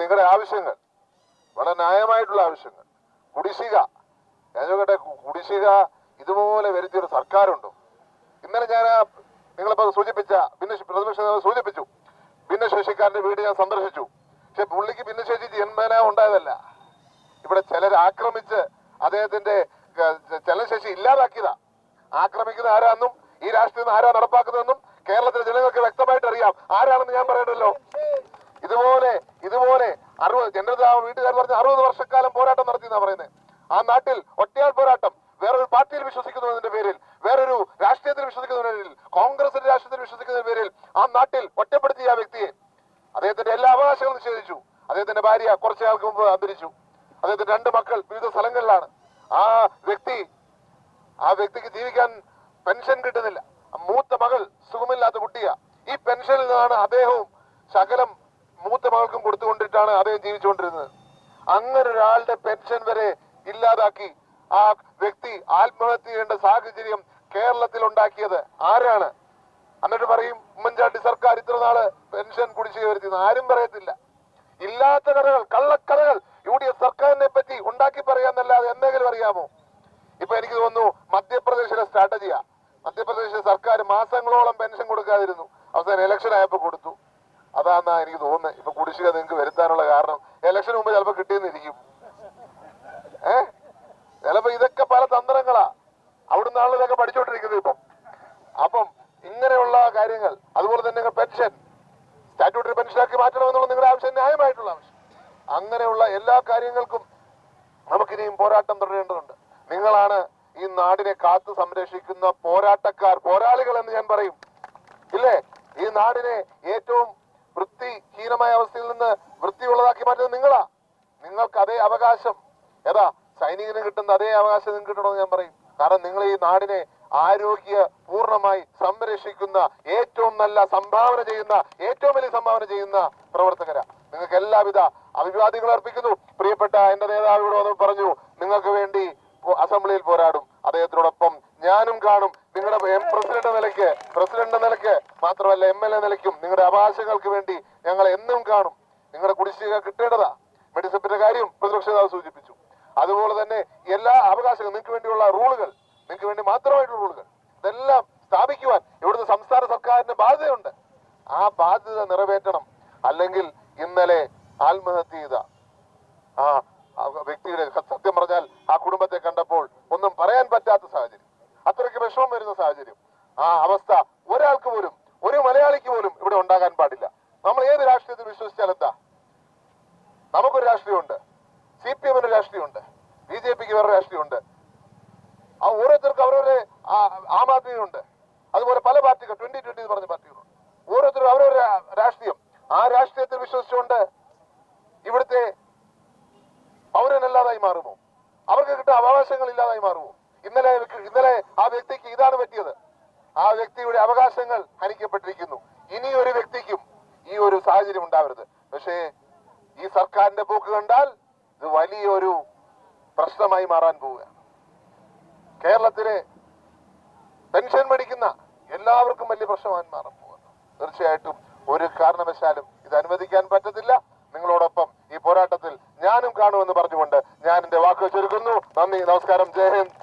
നിങ്ങളുടെ ആവശ്യങ്ങൾ. വളരെ ന്യായമായിട്ടുള്ള ആവശ്യങ്ങൾ. കുടിശ്ശിക. ഞാൻ ചോദിക്കട്ടെ കുടിശ്ശിക ഇതുപോലെ വരുത്തിയൊരു സർക്കാരുണ്ടോ? ഇന്നലെ ഞാൻ നിങ്ങളിപ്പോ നിങ്ങളിപ്പോൾ സൂചിപ്പിച്ച ഭിന്നശേഷി പ്രതിപക്ഷ സൂചിപ്പിച്ചു സൂചിപ്പിച്ചു. ഭിന്നശേഷിക്കാരന്റെ വീട് ഞാൻ സന്ദർശിച്ചു. പക്ഷെ പുള്ളിക്ക് ഭിന്നശേഷി ജന്മന ഉണ്ടായതല്ല. ഇവിടെ ചിലർ ആക്രമിച്ച് അദ്ദേഹത്തിന്റെ ചലനശേഷി ഇല്ലാതാക്കിയതാ ആക്രമിക്കുന്ന ആരാന്നും ഈ രാഷ്ട്രീയം ആരാ നടപ്പാക്കുന്നതെന്നും കേരളത്തിലെ ജനങ്ങൾക്ക് വ്യക്തമായിട്ട് അറിയാം. ആരാണെന്ന് ഞാൻ പറയണ്ടല്ലോ? ഇതുപോലെ ഇതുപോലെ അറുപത് ജനത വീട്ടുകാർ പറഞ്ഞ അറുപത് വർഷക്കാലം പോരാട്ടം നടത്തി എന്നാ പറയുന്നത് ആ നാട്ടിൽ ഒറ്റയാൾ പോരാട്ടം വേറൊരു പാർട്ടിയിൽ വിശ്വസിക്കുന്നതിന്റെ പേരിൽ വേറൊരു രാഷ്ട്രീയത്തിൽ വിശ്വസിക്കുന്നതിന്റെ പേരിൽ കോൺഗ്രസിന്റെ രാഷ്ട്രീയത്തിൽ വിശ്വസിക്കുന്നതിന്റെ പേരിൽ ആ നാട്ടിൽ ഒറ്റപ്പെടുത്തിയ ആ വ്യക്തിയെ അദ്ദേഹത്തിന്റെ എല്ലാ അവകാശങ്ങളും നിഷേധിച്ചു. അദ്ദേഹത്തിന്റെ ഭാര്യ കുറച്ചു നാൾക്ക് മുമ്പ് അന്തരിച്ചു. അദ്ദേഹത്തിന്റെ രണ്ട് മക്കൾ വിവിധ സ്ഥലങ്ങളിലാണ്. ആ വ്യക്തി ആ വ്യക്തിക്ക് ജീവിക്കാൻ പെൻഷൻ കിട്ടുന്നില്ല. മൂത്ത മകൾ സുഖമില്ലാത്ത കുട്ടിയാ. ഈ പെൻഷനിൽ നിന്നാണ് അദ്ദേഹവും ശകലം മൂത്ത മകൾക്കും കൊടുത്തുകൊണ്ടിട്ടാണ് അദ്ദേഹം ജീവിച്ചുകൊണ്ടിരുന്നത്. അങ്ങനെ ഒരാളുടെ പെൻഷൻ വരെ ഇല്ലാതാക്കി ആ വ്യക്തി ആത്മഹത്യ ചെയ്യേണ്ട സാഹചര്യം കേരളത്തിൽ ഉണ്ടാക്കിയത് ആരാണ്? എന്നിട്ട് പറയും ഉമ്മൻചാണ്ടി സർക്കാർ ഇത്ര നാൾ പെൻഷൻ കുടിശ്ശിക വരുത്തിയെന്ന് ആരും പറയത്തില്ല. ഇല്ലാത്ത കഥകൾ കള്ളക്കഥകൾ യു ഡി എഫ് സർക്കാരിനെ പറ്റി ഉണ്ടാക്കി പറയാന്നല്ലാതെ എന്തെങ്കിലും അറിയാമോ? ഇപ്പൊ എനിക്ക് തോന്നുന്നു മധ്യപ്രദേശിലെ സ്ട്രാറ്റജിയാ. മധ്യപ്രദേശിലെ സർക്കാർ മാസങ്ങളോളം പെൻഷൻ കൊടുക്കാതിരുന്നു. അവസാനം ഇലക്ഷൻ ആയപ്പോ കൊടുത്തു. അതാന്നാ എനിക്ക് തോന്നുന്നത് ഇപ്പൊ കുടിശ്ശിക നിങ്ങൾക്ക് വരുത്താനുള്ള കാരണം ഇലക്ഷന് മുമ്പ് ചിലപ്പോ കിട്ടിയെന്നിരിക്കും. ഏ? ചിലപ്പോ ഇതൊക്കെ പല തന്ത്രങ്ങളാ. അവിടുന്ന് ഇതൊക്കെ പഠിച്ചോണ്ടിരിക്കുന്നത് ഇപ്പം. അപ്പം ഇങ്ങനെയുള്ള കാര്യങ്ങൾ അതുപോലെ തന്നെ പെൻഷൻ. സ്റ്റാറ്റ്യൂട്ടറി പെൻഷനാക്കി മാറ്റണമെന്നുള്ള നിങ്ങളുടെ ആവശ്യം ന്യായമായിട്ടുള്ള ആവശ്യം. അങ്ങനെയുള്ള എല്ലാ കാര്യങ്ങൾക്കും നമുക്കിനിയും പോരാട്ടം തുടരേണ്ടതുണ്ട്. നിങ്ങളാണ് ഈ നാടിനെ കാത്തു സംരക്ഷിക്കുന്ന പോരാട്ടക്കാർ പോരാളികൾ എന്ന് ഞാൻ പറയും. ഇല്ലേ? ഈ നാടിനെ ഏറ്റവും വൃത്തിഹീനമായ അവസ്ഥയിൽ നിന്ന് വൃത്തിയുള്ളതാക്കി മാറ്റുന്നത് നിങ്ങളാ. നിങ്ങൾക്ക് അതേ അവകാശം. ഏതാ? സൈനികന് കിട്ടുന്ന അതേ അവകാശം നിങ്ങൾക്ക് കിട്ടണമെന്ന് ഞാൻ പറയും. കാരണം നിങ്ങൾ ഈ നാടിനെ ആരോഗ്യ പൂർണമായി സംരക്ഷിക്കുന്ന ഏറ്റവും നല്ല സംഭാവന ചെയ്യുന്ന ഏറ്റവും വലിയ സംഭാവന ചെയ്യുന്ന പ്രവർത്തകരാ. നിങ്ങൾക്ക് എല്ലാവിധ അഭിവാദ്യങ്ങൾ അർപ്പിക്കുന്നു. പ്രിയപ്പെട്ട എന്റെ നേതാവ് ഇവിടെ പറഞ്ഞു നിങ്ങൾക്ക് വേണ്ടി അസംബ്ലിയിൽ പോരാടും. അദ്ദേഹത്തിനോടൊപ്പം ഞാനും കാണും. നിങ്ങളുടെ എം പ്രസിഡന്റ് നിലയ്ക്ക് പ്രസിഡന്റ് നിലയ്ക്ക് മാത്രമല്ല എം എൽ എ നിലയ്ക്കും നിങ്ങളുടെ അവകാശങ്ങൾക്ക് വേണ്ടി ഞങ്ങൾ എന്നും കാണും. നിങ്ങളുടെ കുടിശ്ശിക കിട്ടേണ്ടതാ. മെഡിസപ്പിന്റെ കാര്യം പ്രതിപക്ഷ നേതാവ് സൂചിപ്പിച്ചു. അതുപോലെ തന്നെ എല്ലാ അവകാശങ്ങളും നിങ്ങൾക്ക് വേണ്ടിയുള്ള റൂളുകൾ നിങ്ങൾക്ക് വേണ്ടി മാത്രമായിട്ടുള്ള റൂളുകൾ ഇതെല്ലാം സ്ഥാപിക്കുവാൻ ഇവിടുത്തെ സംസ്ഥാന സർക്കാരിന് ബാധ്യതയുണ്ട്. ആ ബാധ്യത നിറവേറ്റണം. അല്ലെങ്കിൽ ഇന്നലെ ആത്മഹത്യ ചെയ്ത ആ ആ വ്യക്തിയുടെ സത്യം പറഞ്ഞാൽ ആ കുടുംബത്തെ കണ്ടപ്പോൾ ഒന്നും പറയാൻ പറ്റാത്ത സാഹചര്യം. അത്രയ്ക്ക് വിഷമം വരുന്ന സാഹചര്യം. ആ അവസ്ഥ ഒരാൾക്ക് പോലും ഒരു മലയാളിക്ക് പോലും ഇവിടെ ഉണ്ടാകാൻ പാടില്ല. നമ്മൾ ഏത് രാഷ്ട്രീയത്തിൽ വിശ്വസിച്ചാൽ എന്താ? നമുക്കൊരു രാഷ്ട്രീയമുണ്ട്. സി പി എമ്മിന് രാഷ്ട്രീയമുണ്ട്. ബി ജെ പിക്ക് വേറെ രാഷ്ട്രീയമുണ്ട്. ആ ഓരോരുത്തർക്കും അവരവരെ ആ- ആദ്മിയുണ്ട്. അതുപോലെ പല പാർട്ടികൾ ട്വന്റി ട്വന്റി പറഞ്ഞ പാർട്ടികളുണ്ട്. ഓരോരുത്തരും അവരവരുടെ രാഷ്ട്രീയം. ആ രാഷ്ട്രീയത്തിൽ വിശ്വസിച്ചുകൊണ്ട് ഇവിടുത്തെ പൗരനല്ലാതായി മാറുമോ? അവർക്ക് കിട്ടുന്ന അവകാശങ്ങൾ ഇല്ലാതായി മാറുമോ? ഇന്നലെ ഇന്നലെ ആ വ്യക്തിക്ക് ഇതാണ് പറ്റിയത്. ആ വ്യക്തിയുടെ അവകാശങ്ങൾ ഹനിക്കപ്പെട്ടിരിക്കുന്നു. ഇനി ഒരു വ്യക്തിക്കും ഈ ഒരു സാഹചര്യം ഉണ്ടാവരുത്. പക്ഷേ ഈ സർക്കാരിന്റെ പോക്ക് കണ്ടാൽ ഇത് വലിയൊരു പ്രശ്നമായി മാറാൻ പോവുകയാണ്. കേരളത്തിലെ പെൻഷൻ മേടിക്കുന്ന എല്ലാവർക്കും വലിയ പ്രശ്നമായി മാറാൻ പോകുന്നു തീർച്ചയായിട്ടും ഒരു കാരണവശാലും ഇത് അനുവദിക്കാൻ പറ്റത്തില്ല. നിങ്ങളോടൊപ്പം ഈ പോരാട്ടത്തിൽ ഞാനും കാണുമെന്ന് പറഞ്ഞുകൊണ്ട് ഞാൻ എന്റെ വാക്കുകൾ